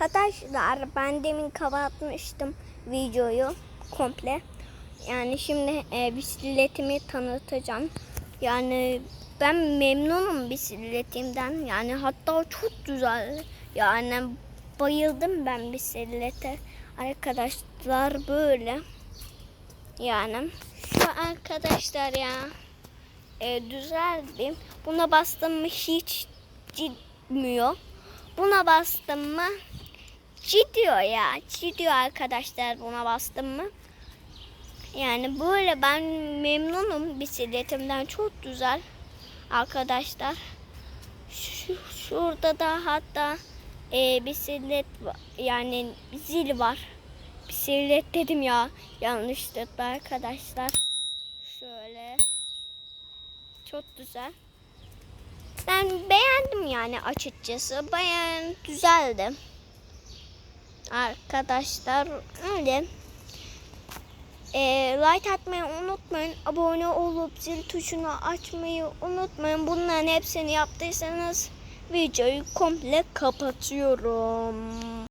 Arkadaşlar ben demin kapatmıştım videoyu komple. Yani şimdi e, bisikletimi tanıtacağım. Yani ben memnunum bisikletimden. Yani hatta çok güzel. Yani bayıldım ben bisiklete. Arkadaşlar böyle. Yani şu arkadaşlar ya e, güzeldi. Buna bastım mı hiç gitmiyor. Buna bastım mı gidiyor ya. Gidiyor arkadaşlar buna bastım mı. Yani böyle ben memnunum bisikletimden çok güzel arkadaşlar. Şu, şurada da hatta e, bisiklet yani zil var. Bisiklet dedim ya yanlışlıkla arkadaşlar. Şöyle çok güzel. Ben beğendim yani açıkçası. Bayağı güzeldi. Arkadaşlar öyle. Ee, like atmayı unutmayın. Abone olup zil tuşunu açmayı unutmayın. Bunların hepsini yaptıysanız videoyu komple kapatıyorum.